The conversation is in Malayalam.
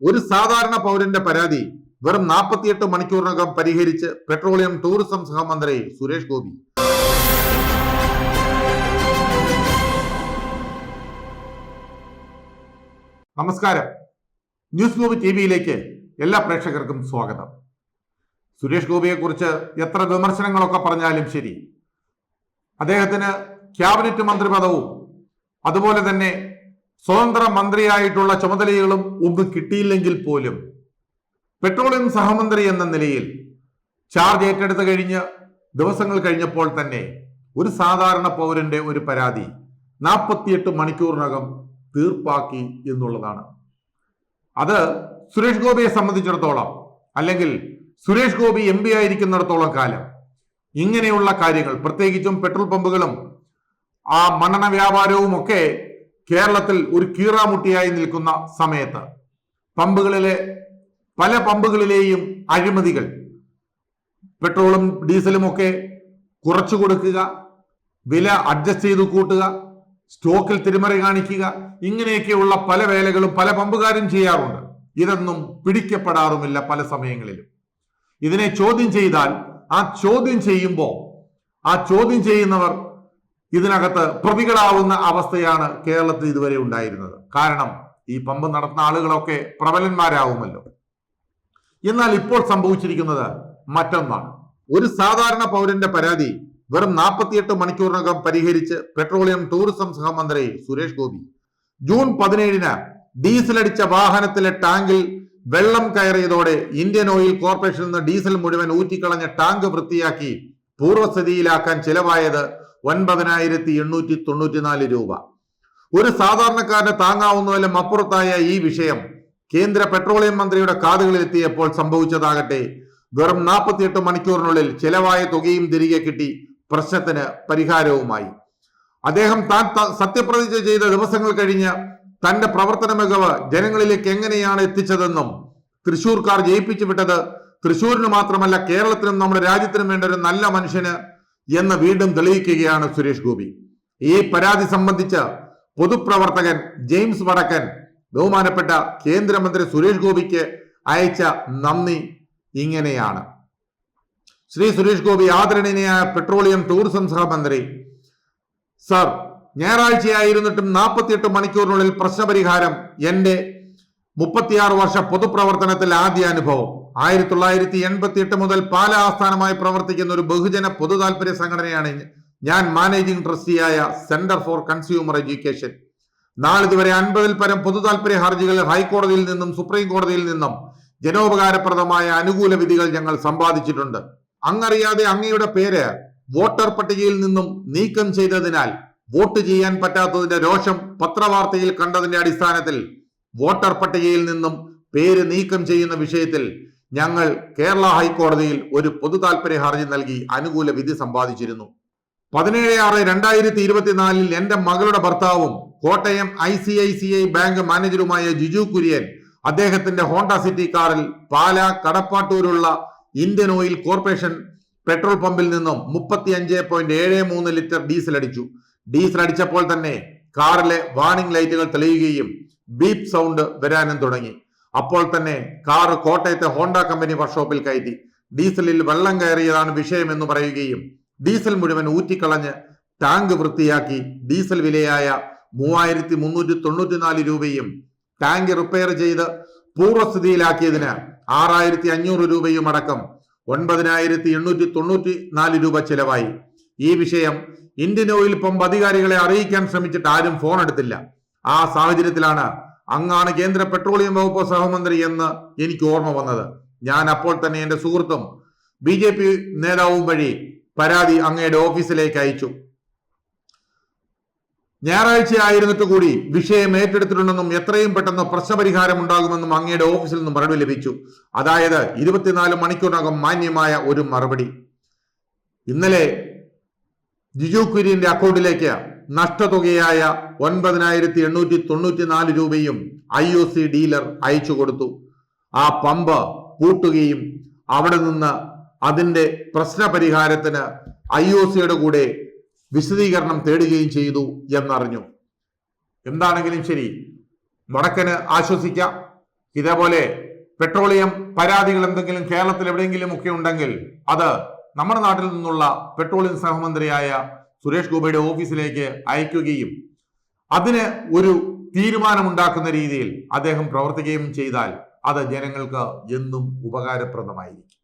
ഒരു സാധാരണ പൗരന്റെ പരാതി വെറും നാൽപ്പത്തിയെട്ട് മണിക്കൂറിനകം പരിഹരിച്ച് പെട്രോളിയം ടൂറിസം സഹമന്ത്രി സുരേഷ് ഗോപി. നമസ്കാരം. ന്യൂസ് ഗോപി ടി വിയിലേക്ക് എല്ലാ പ്രേക്ഷകർക്കും സ്വാഗതം. സുരേഷ് ഗോപിയെ കുറിച്ച് എത്ര വിമർശനങ്ങളൊക്കെ പറഞ്ഞാലും ശരി. അദ്ദേഹത്തിന് ക്യാബിനറ്റ് മന്ത്രി പദവും അതുപോലെ തന്നെ സ്വതന്ത്ര മന്ത്രിയായിട്ടുള്ള ചുമതലകളും ഒന്നും കിട്ടിയില്ലെങ്കിൽ പോലും പെട്രോളിയം സഹമന്ത്രി എന്ന നിലയിൽ ചാർജ് ഏറ്റെടുത്ത് കഴിഞ്ഞ് ദിവസങ്ങൾ കഴിഞ്ഞപ്പോൾ തന്നെ ഒരു സാധാരണ പൗരന്റെ ഒരു പരാതി നാൽപ്പത്തിയെട്ട് മണിക്കൂറിനകം തീർപ്പാക്കി എന്നുള്ളതാണ്. അത് സുരേഷ് ഗോപിയെ സംബന്ധിച്ചിടത്തോളം അല്ലെങ്കിൽ സുരേഷ് ഗോപി എം പി ആയിരിക്കുന്നിടത്തോളം കാലം ഇങ്ങനെയുള്ള കാര്യങ്ങൾ പ്രത്യേകിച്ചും പെട്രോൾ പമ്പുകളും ആ മണ്ണെണ്ണ വ്യാപാരവും ഒക്കെ കേരളത്തിൽ ഒരു കീറാമുട്ടിയായി നിൽക്കുന്ന സമയത്ത് പമ്പുകളിലെ പല പമ്പുകളിലെയും അഴിമതികൾ പെട്രോളും ഡീസലും ഒക്കെ കുറച്ചു കൊടുക്കുക വില അഡ്ജസ്റ്റ് ചെയ്ത് കൂട്ടുക സ്റ്റോക്കിൽ തിരിമറി കാണിക്കുക ഇങ്ങനെയൊക്കെയുള്ള പല വേലകളും പല പമ്പുകാരും ചെയ്യാറുണ്ട്. ഇതൊന്നും പിടിക്കപ്പെടാറുമില്ല പല സമയങ്ങളിലും. ഇതിനെ ചോദ്യം ചെയ്താൽ ആ ചോദ്യം ചെയ്യുമ്പോൾ ആ ചോദ്യം ചെയ്യുന്നവർ ഇതിനകത്ത് പ്രതികളാവുന്ന അവസ്ഥയാണ് കേരളത്തിൽ ഇതുവരെ ഉണ്ടായിരുന്നത്. കാരണം ഈ പമ്പ് നടത്തുന്ന ആളുകളൊക്കെ പ്രബലന്മാരാവുമല്ലോ. എന്നാൽ ഇപ്പോൾ സംഭവിച്ചിരിക്കുന്നത് മറ്റൊന്നാണ്. ഒരു സാധാരണ പൗരന്റെ പരാതി വെറും നാൽപ്പത്തിയെട്ട് മണിക്കൂറിനകം പരിഹരിച്ച് പെട്രോളിയം ടൂറിസം സഹമന്ത്രി സുരേഷ് ഗോപി. ജൂൺ പതിനേഴിന് ഡീസൽ അടിച്ച വാഹനത്തിലെ ടാങ്കിൽ വെള്ളം കയറിയതോടെ ഇന്ത്യൻ ഓയിൽ കോർപ്പറേഷനിൽ നിന്ന് ഡീസൽ മുഴുവൻ ഊറ്റിക്കളഞ്ഞ ടാങ്ക് വൃത്തിയാക്കി പൂർവസ്ഥിതിയിലാക്കാൻ ചിലവായത് ഒൻപതിനായിരത്തി എണ്ണൂറ്റി തൊണ്ണൂറ്റിനാല് രൂപ. ഒരു സാധാരണക്കാരന് താങ്ങാവുന്നതിലും അപ്പുറത്തായ ഈ വിഷയം കേന്ദ്ര പെട്രോളിയം മന്ത്രിയുടെ കാതുകളിൽ എത്തിയപ്പോൾ സംഭവിച്ചതാകട്ടെ. വെറും നാൽപ്പത്തിയെട്ട് മണിക്കൂറിനുള്ളിൽ ചെലവായ തുകയും തിരികെ കിട്ടി. പ്രശ്നത്തിന് പരിഹാരവുമായി. അദ്ദേഹം താൻ സത്യപ്രതിജ്ഞ ചെയ്ത ദിവസങ്ങൾ കഴിഞ്ഞ് തന്റെ പ്രവർത്തന മികവ് ജനങ്ങളിലേക്ക് എങ്ങനെയാണ് എത്തിച്ചതെന്നും തൃശൂർക്കാർ ജയിപ്പിച്ചു വിട്ടത് തൃശൂരിന് മാത്രമല്ല കേരളത്തിനും നമ്മുടെ രാജ്യത്തിനും വേണ്ട ഒരു നല്ല മനുഷ്യന് എന്ന് വീണ്ടും തെളിയിക്കുകയാണ് സുരേഷ് ഗോപി. ഈ പരാതി സംബന്ധിച്ച് പൊതുപ്രവർത്തകൻ ജെയിംസ് വടക്കൻ ബഹുമാനപ്പെട്ട കേന്ദ്രമന്ത്രി സുരേഷ് ഗോപിക്ക് അയച്ച നന്ദി ഇങ്ങനെയാണ്. ശ്രീ സുരേഷ് ഗോപി ആദരണീയനായ പെട്രോളിയം ടൂറിസം സഹമന്ത്രി. സർ ഞായറാഴ്ചയായിരുന്നിട്ടും നാൽപ്പത്തിയെട്ട് മണിക്കൂറിനുള്ളിൽ പ്രശ്നപരിഹാരം എന്റെ മുപ്പത്തിയാറ് വർഷ പൊതുപ്രവർത്തനത്തിൽ ആദ്യ അനുഭവം. ആയിരത്തി തൊള്ളായിരത്തി എൺപത്തി എട്ട് മുതൽ പാല ആസ്ഥാനമായി പ്രവർത്തിക്കുന്ന ഒരു ബഹുജന പൊതു താല്പര്യ സംഘടനയാണ് ഞാൻ മാനേജിംഗ് ട്രസ്റ്റിയായ സെന്റർ ഫോർ കൺസ്യൂമർ എഡ്യൂക്കേഷൻ. നാളിതുവരെ അൻപതിൽ പരം പൊതു താല്പര്യ ഹർജികൾ ഹൈക്കോടതിയിൽ നിന്നും സുപ്രീം കോടതിയിൽ നിന്നും ജനോപകാരപ്രദമായ അനുകൂല വിധികൾ ഞങ്ങൾ സമ്പാദിച്ചിട്ടുണ്ട്. അങ്ങറിയാതെ അങ്ങയുടെ പേര് വോട്ടർ പട്ടികയിൽ നിന്നും നീക്കം ചെയ്തതിനാൽ വോട്ട് ചെയ്യാൻ പറ്റാത്തതിന്റെ രോഷം പത്രവാർത്തയിൽ കണ്ടതിന്റെ അടിസ്ഥാനത്തിൽ വോട്ടർ പട്ടികയിൽ നിന്നും പേര് നീക്കം ചെയ്യുന്ന വിഷയത്തിൽ ഞങ്ങൾ കേരള ഹൈക്കോടതിയിൽ ഒരു പൊതു താല്പര്യ ഹർജി നൽകി അനുകൂല വിധി സമ്പാദിച്ചിരുന്നു. പതിനേഴ് ആറ് രണ്ടായിരത്തി ഇരുപത്തിനാലിൽ എന്റെ മകളുടെ ഭർത്താവും Kottayam I C I C I bank മാനേജറുമായ Jiju Kurian അദ്ദേഹത്തിന്റെ ഹോണ്ട സിറ്റി കാറിൽ പാല കടപ്പാട്ടൂരുള്ള ഇന്ത്യൻ ഓയിൽ കോർപ്പറേഷൻ പെട്രോൾ പമ്പിൽ നിന്നും മുപ്പത്തി അഞ്ച് പോയിന്റ് ഏഴ് മൂന്ന് ലിറ്റർ ഡീസൽ അടിച്ചു. ഡീസൽ അടിച്ചപ്പോൾ തന്നെ കാറിലെ വാർണിംഗ് ലൈറ്റുകൾ തെളിയുകയും ബീപ് സൗണ്ട് വരാനും തുടങ്ങി. അപ്പോൾ തന്നെ കാർ കോട്ടയത്തെ ഹോണ്ട കമ്പനി വർക്ക്ഷോപ്പിൽ കയറ്റി. ഡീസലിൽ വെള്ളം കയറിയതാണ് വിഷയം എന്ന് പറയുകയും ഡീസൽ മുഴുവൻ ഊറ്റിക്കളഞ്ഞ് ടാങ്ക് വൃത്തിയാക്കി ഡീസൽ വിലയായ മൂവായിരത്തി മുന്നൂറ്റി തൊണ്ണൂറ്റിനാല് രൂപയും ടാങ്ക് റിപ്പയർ ചെയ്ത് പൂർവസ്ഥിതിയിലാക്കിയതിന് ആറായിരത്തി അഞ്ഞൂറ് രൂപയും അടക്കം ഒൻപതിനായിരത്തി എണ്ണൂറ്റി തൊണ്ണൂറ്റി നാല് രൂപ ചെലവായി. ഈ വിഷയം ഇന്ത്യൻ ഓയിൽ പമ്പ് അധികാരികളെ അറിയിക്കാൻ ശ്രമിച്ചിട്ട് ആരും ഫോൺ എടുത്തില്ല ആ സാഹചര്യത്തിലാണ് അങ്ങാണ് കേന്ദ്ര പെട്രോളിയം വകുപ്പ് സഹമന്ത്രി എന്ന് എനിക്ക് ഓർമ്മ വന്നത്. ഞാൻ അപ്പോൾ തന്നെ എന്റെ സുഹൃത്തും ബി ജെ പി നേതാവും വഴി പരാതി അങ്ങയുടെ ഓഫീസിലേക്ക് അയച്ചു. ഞായറാഴ്ച ആയിരുന്നിട്ട് കൂടി വിഷയം ഏറ്റെടുത്തിട്ടുണ്ടെന്നും എത്രയും പെട്ടെന്ന് പ്രശ്നപരിഹാരം ഉണ്ടാകുമെന്നും അങ്ങയുടെ ഓഫീസിൽ നിന്ന് മറുപടി ലഭിച്ചു. അതായത് ഇരുപത്തിനാല് മണിക്കൂറിനകം മാന്യമായ ഒരു മറുപടി. ഇന്നലെ ജിജു കുര്യന്റെ അക്കൗണ്ടിലേക്ക് നഷ്ടതുകയായ ഒൻപതിനായിരത്തി എണ്ണൂറ്റി തൊണ്ണൂറ്റി നാല് രൂപയും ഐ ഒ സി ഡീലർ അയച്ചു കൊടുത്തു. ആ പമ്പ് പൂട്ടുകയും അവിടെ നിന്ന് അതിന്റെ പ്രശ്നപരിഹാരത്തിന് ഐ ഒ സിയുടെ കൂടെ വിശദീകരണം തേടുകയും ചെയ്തു എന്നറിഞ്ഞു. എന്താണെങ്കിലും ശരി മുടക്കന് ആശ്വസിക്കാം. ഇതേപോലെ പെട്രോളിയം പരാതികൾ എന്തെങ്കിലും കേരളത്തിൽ എവിടെയെങ്കിലും ഒക്കെ ഉണ്ടെങ്കിൽ അത് നമ്മുടെ നാട്ടിൽ നിന്നുള്ള പെട്രോളിയം സഹമന്ത്രിയായ സുരേഷ് ഗോപിയുടെ ഓഫീസിലേക്ക് അയക്കുകയും അതിന് ഒരു തീരുമാനമുണ്ടാക്കുന്ന രീതിയിൽ അദ്ദേഹം പ്രവർത്തിക്കുകയും ചെയ്താൽ അത് ജനങ്ങൾക്ക് എന്നും ഉപകാരപ്രദമായിരിക്കും.